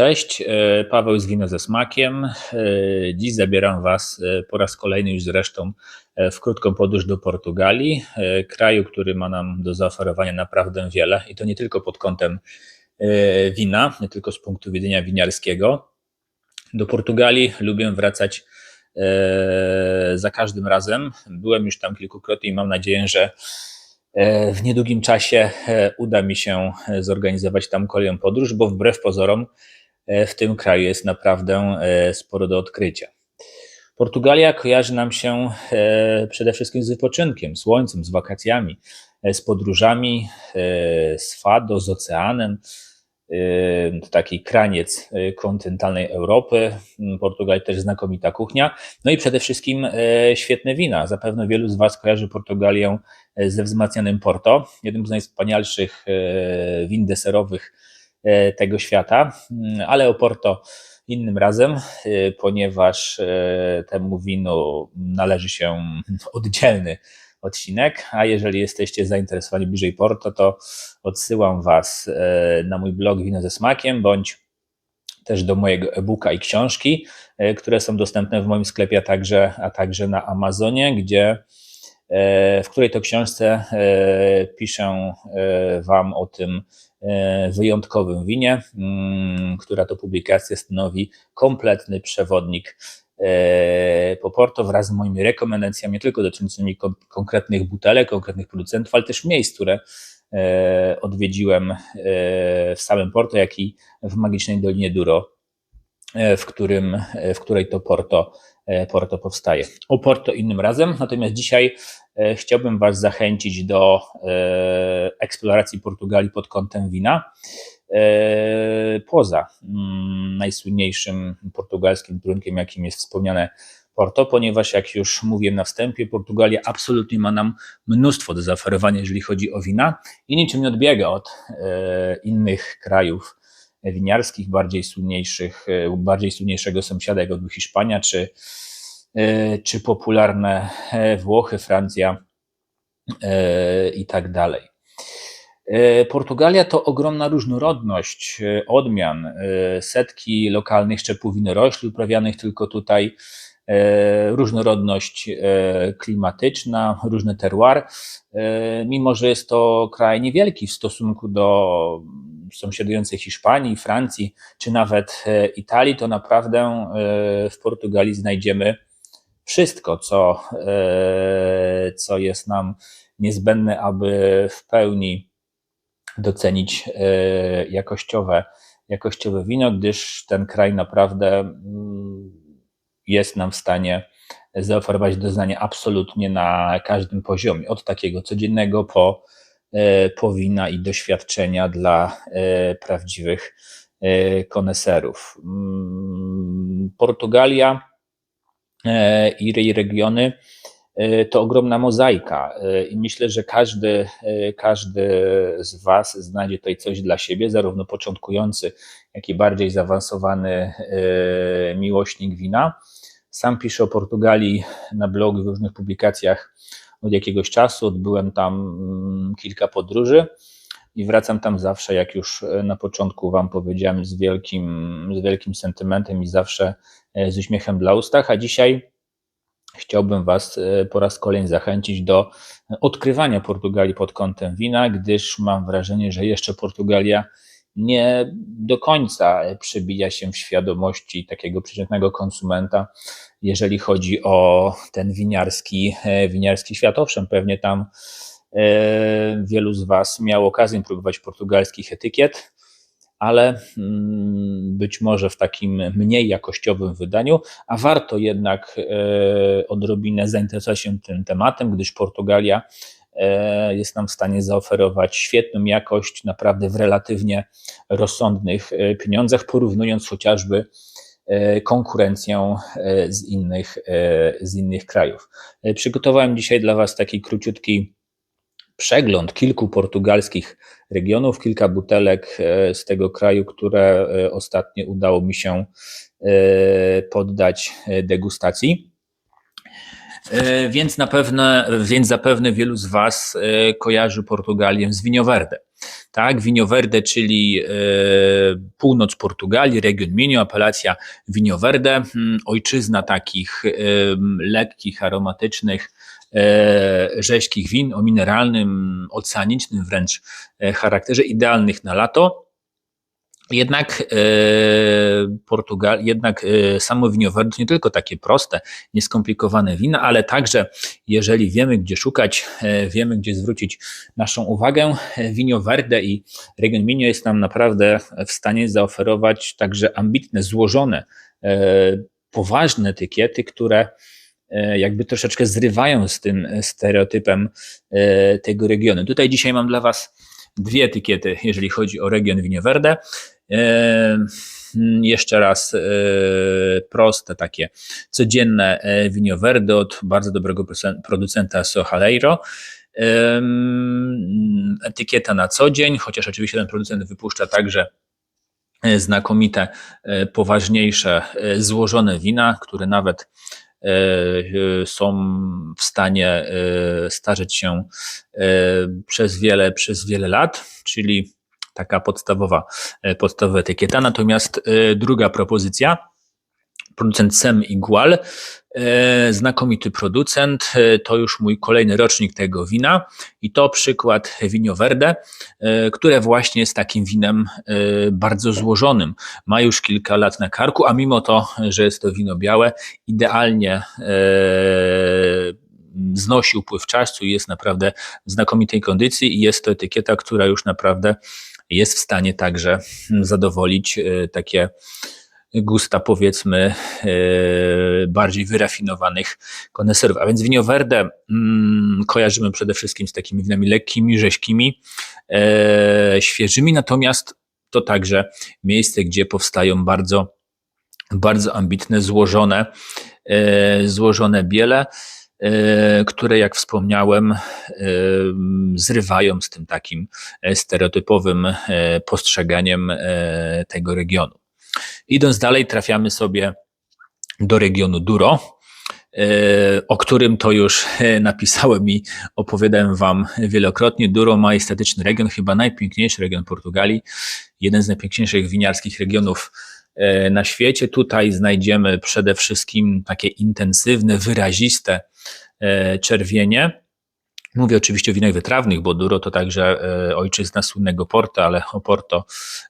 cześć. E, Paweł z Wino ze Smakiem. E, Dziś zabieram Was e, po raz kolejny już zresztą w krótką podróż do Portugalii, kraju, który ma nam do zaoferowania naprawdę wiele i to nie tylko pod kątem wina, nie tylko z punktu widzenia winiarskiego. Do Portugalii lubię wracać za każdym razem. Byłem już tam kilkukrotnie i mam nadzieję, że w niedługim czasie uda mi się zorganizować tam kolejną podróż, bo wbrew pozorom w tym kraju jest naprawdę e, sporo do odkrycia. Portugalia kojarzy nam się e, przede wszystkim z wypoczynkiem, słońcem, z wakacjami, e, z podróżami, e, z fado, z oceanem. E, To taki kraniec e, kontynentalnej Europy. Mm, Portugalia też znakomita kuchnia. No i przede wszystkim e, świetne wina. Zapewne wielu z Was kojarzy Portugalię e, ze wzmacnianym Porto, jednym z najwspanialszych e, win deserowych e, tego świata, Mm, ale o Porto innym razem, e, ponieważ e, temu winu należy się oddzielny odcinek, a jeżeli jesteście zainteresowani bliżej Porto, to odsyłam Was e, na mój blog Wino ze Smakiem, bądź też do mojego e-booka i książki, e, które są dostępne w moim sklepie, a także, a także na Amazonie, gdzie e, w której to książce e, piszę e, Wam o tym e, wyjątkowym winie, mm, która to publikacja stanowi kompletny przewodnik e, po Porto wraz z moimi rekomendacjami, nie tylko dotyczącymi kon- konkretnych butelek, konkretnych producentów, ale też miejsc, które e, odwiedziłem e, w samym Porto, jak i w magicznej Dolinie Douro, e, w, którym, e, w której to Porto, e, Porto powstaje. O Porto innym razem, natomiast dzisiaj e, chciałbym Was zachęcić do e, eksploracji Portugalii pod kątem wina. E, Poza mm, najsłynniejszym portugalskim trunkiem, jakim jest wspomniane Porto, ponieważ jak już mówiłem na wstępie, Portugalia absolutnie ma nam mnóstwo do zaoferowania, jeżeli chodzi o wina i niczym nie odbiega od e, innych krajów winiarskich, bardziej słynniejszych, e, bardziej słynniejszego sąsiada, jak był Hiszpania, czy, e, czy popularne e, Włochy, Francja i tak dalej. Portugalia to ogromna różnorodność odmian, setki lokalnych szczepów winorośli uprawianych tylko tutaj, różnorodność klimatyczna, różny terroir. Mimo, że jest to kraj niewielki w stosunku do sąsiadującej Hiszpanii, Francji czy nawet e, Italii, to naprawdę e, w Portugalii znajdziemy wszystko, co, e, co jest nam niezbędne, aby w pełni docenić jakościowe, jakościowe wino, gdyż ten kraj naprawdę mm, jest nam w stanie zaoferować doznanie absolutnie na każdym poziomie, od takiego codziennego po, e, po wina i doświadczenia dla e, prawdziwych e, koneserów. Mm, Portugalia i jej regiony to ogromna mozaika i myślę, że każdy, każdy z Was znajdzie tutaj coś dla siebie, zarówno początkujący, jak i bardziej zaawansowany miłośnik wina. Sam piszę o Portugalii na blogu w różnych publikacjach od jakiegoś czasu. Odbyłem tam mm, kilka podróży i wracam tam zawsze, jak już e, na początku Wam powiedziałem, z wielkim, z wielkim sentymentem i zawsze e, z uśmiechem dla ustach. A dzisiaj chciałbym Was e, po raz kolejny zachęcić do odkrywania Portugalii pod kątem wina, gdyż mam wrażenie, że jeszcze Portugalia nie do końca przebija się w świadomości takiego przeciętnego konsumenta, jeżeli chodzi o ten winiarski, e, winiarski świat. Owszem, pewnie tam e, wielu z Was miało okazję próbować portugalskich etykiet, ale mm, być może w takim mniej jakościowym wydaniu, a warto jednak e, odrobinę zainteresować się tym tematem, gdyż Portugalia jest nam w stanie zaoferować świetną jakość, naprawdę w relatywnie rozsądnych e, pieniądzach, porównując chociażby e, konkurencją e, z innych, e, z innych krajów. E, Przygotowałem dzisiaj dla Was taki króciutki przegląd kilku portugalskich regionów, kilka butelek e, z tego kraju, które e, ostatnio udało mi się e, poddać e, degustacji. E, Więc, na pewno, więc zapewne wielu z Was e, kojarzy Portugalię z Vinho Verde. Tak, Vinho Verde, czyli e, północ Portugalii, region Minho, apelacja Vinho Verde, mm, ojczyzna takich lekkich, aromatycznych, rzeźkich win o mineralnym, oceanicznym wręcz charakterze, idealnych na lato. Jednak e, Portugal, jednak e, samo winowerde to nie tylko takie proste, nieskomplikowane wina, ale także jeżeli wiemy, gdzie szukać, e, wiemy, gdzie zwrócić naszą uwagę, Vinho Verde i region Minho jest nam naprawdę w stanie zaoferować także ambitne, złożone, e, poważne etykiety, które jakby troszeczkę zrywają z tym stereotypem tego regionu. Tutaj dzisiaj mam dla Was dwie etykiety, jeżeli chodzi o region Vinho Verde. Jeszcze raz e, proste, takie codzienne e, Vinho Verde od bardzo dobrego producenta Sohaleiro. Em, Etykieta na co dzień, chociaż oczywiście ten producent wypuszcza także e, znakomite, poważniejsze, złożone wina, które nawet są w stanie starzeć się przez wiele, przez wiele lat, czyli taka podstawowa, e, podstawowa etykieta. Natomiast e, druga propozycja, producent Sem Igual, e, znakomity producent, to już mój kolejny rocznik tego wina i to przykład Vinho Verde, które właśnie jest takim winem bardzo złożonym. Ma już kilka lat na karku, a mimo to, że jest to wino białe, idealnie znosi upływ czasu i jest naprawdę w znakomitej kondycji i jest to etykieta, która już naprawdę jest w stanie także zadowolić e, takie gusta powiedzmy e, bardziej wyrafinowanych koneserów. A więc Vinho Verde mm, kojarzymy przede wszystkim z takimi winami lekkimi, rzeźkimi, e, świeżymi, natomiast to także miejsce, gdzie powstają bardzo, bardzo ambitne, złożone, e, złożone biele, które jak wspomniałem, e, zrywają z tym takim e, stereotypowym e, postrzeganiem e, tego regionu. Idąc dalej, trafiamy sobie do regionu Duro, e, o którym to już e, napisałem i opowiadałem Wam wielokrotnie. Duro, majestatyczny region, chyba najpiękniejszy region Portugalii, jeden z najpiękniejszych winiarskich regionów e, na świecie. Tutaj znajdziemy przede wszystkim takie intensywne, wyraziste e, czerwienie. Mówię oczywiście o winach wytrawnych, bo Duro to także e, ojczyzna słynnego Porto, ale o Porto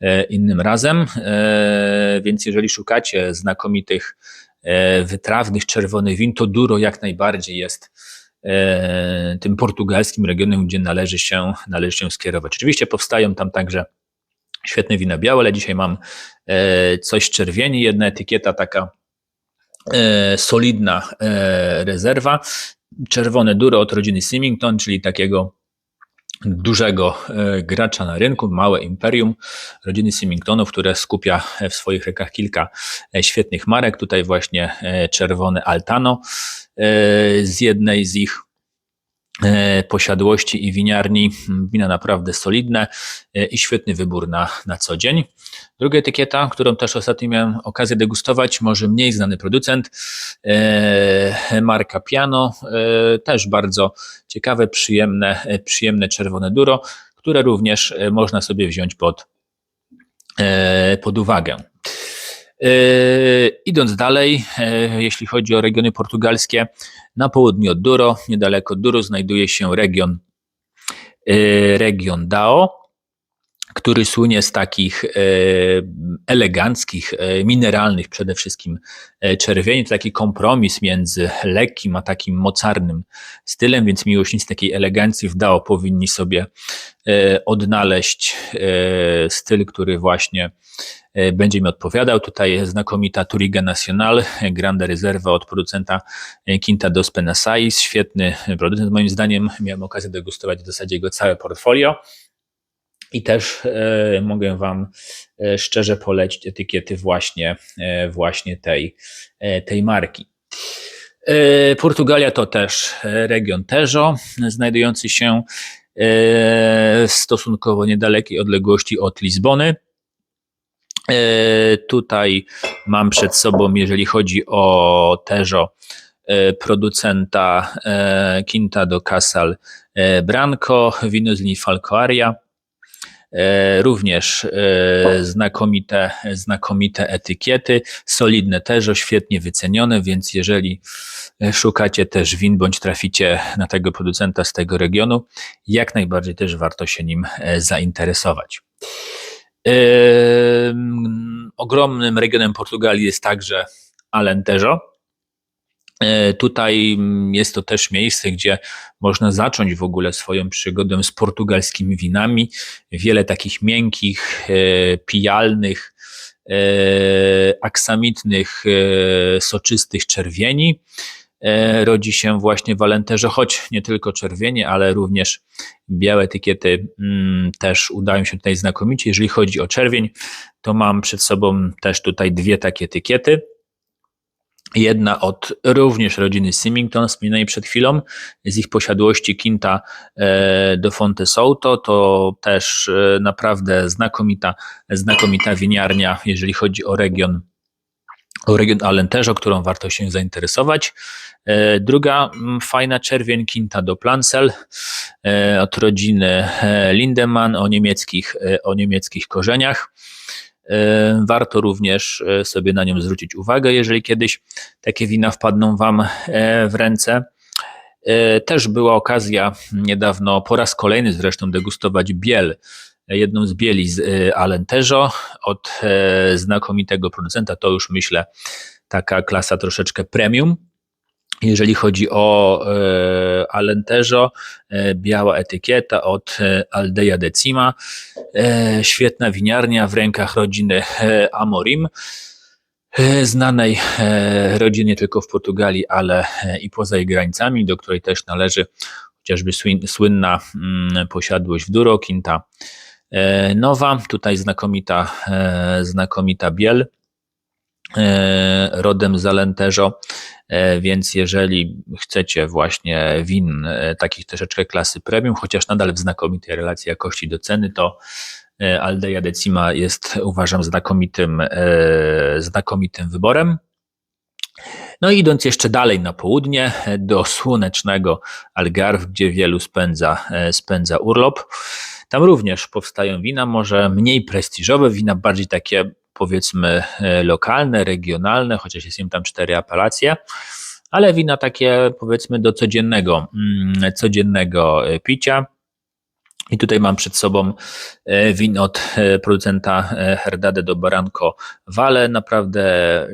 e, innym razem. E, Więc jeżeli szukacie znakomitych e, wytrawnych czerwonych win, to Duro jak najbardziej jest e, tym portugalskim regionem, gdzie należy się, należy się skierować. Oczywiście powstają tam także świetne wina białe, ale dzisiaj mam e, coś czerwieni, jedna etykieta taka e, solidna e, rezerwa. Czerwone duro od rodziny Symington, czyli takiego dużego e, gracza na rynku, małe imperium rodziny Symingtonów, które skupia w swoich rękach kilka e, świetnych marek. Tutaj właśnie e, czerwone Altano e, z jednej z ich e, posiadłości i winiarni. Wina naprawdę solidne e, i świetny wybór na, na co dzień. Druga etykieta, którą też ostatnio miałem okazję degustować, może mniej znany producent, e, marka Piano, e, też bardzo ciekawe, przyjemne, e, przyjemne czerwone duro, które również e, można sobie wziąć pod, e, pod uwagę. E, Idąc dalej, e, jeśli chodzi o regiony portugalskie, na południu od Douro, niedaleko Douro, znajduje się region, e, region Dao, który słynie z takich e, eleganckich, e, mineralnych przede wszystkim e, czerwieni. To taki kompromis między lekkim a takim mocarnym stylem, więc miłośnicy takiej elegancji w Dao powinni sobie odnaleźć styl, który właśnie będzie mi odpowiadał. Tutaj znakomita Turiga Nacional, Grande Reserva od producenta Quinta dos Penasais. Świetny producent moim zdaniem. Miałem okazję degustować w zasadzie jego całe portfolio. I też e, mogę Wam e, szczerze polecić etykiety właśnie, e, właśnie tej, tej marki. Portugalia to też region Tejo, znajdujący się w stosunkowo niedalekiej odległości od Lizbony. Tutaj mam przed sobą, jeżeli chodzi o Tejo, producenta Quinta do Casal Branco, wino z linii Falcoaria. E, Również e, znakomite, znakomite etykiety, solidne też, świetnie wycenione, więc jeżeli e, szukacie też win bądź traficie na tego producenta z tego regionu, jak najbardziej też warto się nim zainteresować. Ym, Ogromnym regionem Portugalii jest także Alentejo. E, Tutaj mm, jest to też miejsce, gdzie można zacząć w ogóle swoją przygodę z portugalskimi winami. Wiele takich miękkich, e, pijalnych, e, aksamitnych, soczystych czerwieni rodzi się właśnie w Alentejo, choć nie tylko czerwienie, ale również białe etykiety mm, też udają się tutaj znakomicie. Jeżeli chodzi o czerwień, to mam przed sobą też tutaj dwie takie etykiety. Jedna od również rodziny Symington, wspomnianej przed chwilą, z ich posiadłości Quinta e, do Fonte Souto, to też e, naprawdę znakomita, znakomita winiarnia, jeżeli chodzi o region, o region Alentejo, którą warto się zainteresować. E, Druga fajna czerwień Quinta do Plancel od rodziny Lindemann o niemieckich, o niemieckich korzeniach. E, Warto również e, sobie na nią zwrócić uwagę, jeżeli kiedyś takie wina wpadną Wam e, w ręce. Też była okazja niedawno, po raz kolejny zresztą, degustować biel, jedną z bieli z Alentejo od znakomitego producenta. To już myślę taka klasa troszeczkę premium. Jeżeli chodzi o e, Alentejo, e, biała etykieta od e, Aldeia Decima, świetna winiarnia w rękach rodziny Amorim, znanej e, rodziny nie tylko w Portugalii, ale i poza jej granicami, do której też należy chociażby słyn- słynna mm, posiadłość w Duro, Quinta. Nowa, tutaj znakomita, znakomita biel, rodem z Alentejo, E, więc jeżeli chcecie właśnie win e, takich troszeczkę klasy premium, chociaż nadal w znakomitej relacji jakości do ceny, to e, Aldeia Decima jest uważam znakomitym, e, znakomitym wyborem. No i idąc jeszcze dalej na południe, e, do słonecznego Algarve, gdzie wielu spędza, e, spędza urlop. Tam również powstają wina, może mniej prestiżowe, wina bardziej takie powiedzmy e, lokalne, regionalne, chociaż jest im tam cztery apelacje, ale wina takie powiedzmy do codziennego, mm, codziennego e, picia. I tutaj mam przed sobą e, win od producenta Herdade do Baranco Vale. Naprawdę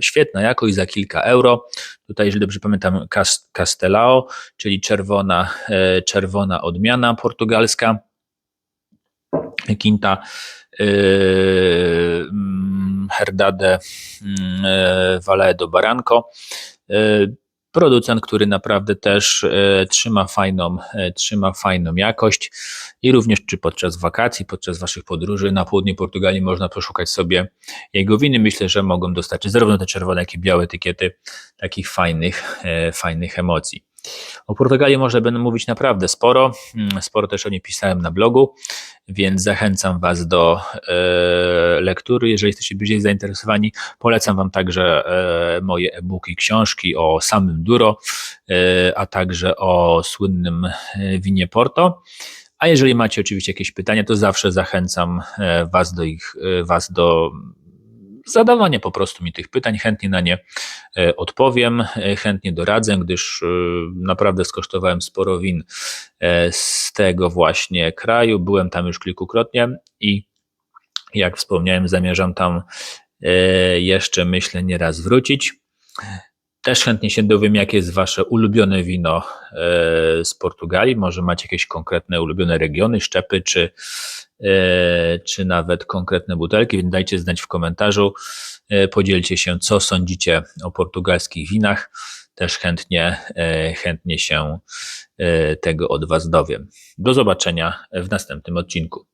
świetna jakość za kilka euro. Tutaj, jeżeli dobrze pamiętam, Cas- Castelao, czyli czerwona, czerwona odmiana portugalska. Quinta e, Herdade mm, e, Valle do Baranco. E, Producent, który naprawdę też e, trzyma fajną, e, trzyma fajną jakość i również czy podczas wakacji, podczas waszych podróży na południe Portugalii można poszukać sobie jego winy. Myślę, że mogą dostarczyć zarówno te czerwone, jak i białe etykiety takich fajnych, fajnych emocji. O Portugalii może będę mówić naprawdę sporo. Mm, Sporo też o niej pisałem na blogu, więc zachęcam Was do e, lektury. Jeżeli jesteście bardziej zainteresowani, polecam Wam także e, moje e-booki, książki o samym Duro, e, a także o słynnym e, winie Porto. A jeżeli macie oczywiście jakieś pytania, to zawsze zachęcam e, Was do ich, e, Was do zadawania po prostu mi tych pytań. Chętnie na nie e, odpowiem, e, chętnie doradzę, gdyż e, naprawdę skosztowałem sporo win z tego właśnie kraju. Byłem tam już kilkukrotnie i jak wspomniałem, zamierzam tam jeszcze myślę nieraz wrócić. Też chętnie się dowiem, jakie jest Wasze ulubione wino e, z Portugalii. Może macie jakieś konkretne ulubione regiony, szczepy, czy, e, czy nawet konkretne butelki, więc dajcie znać w komentarzu. E, Podzielcie się, co sądzicie o portugalskich winach. Też chętnie, chętnie się tego od Was dowiem. Do zobaczenia w następnym odcinku.